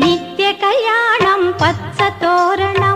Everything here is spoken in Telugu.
నిత్య కళ్యాణం పచ్చ తోరణం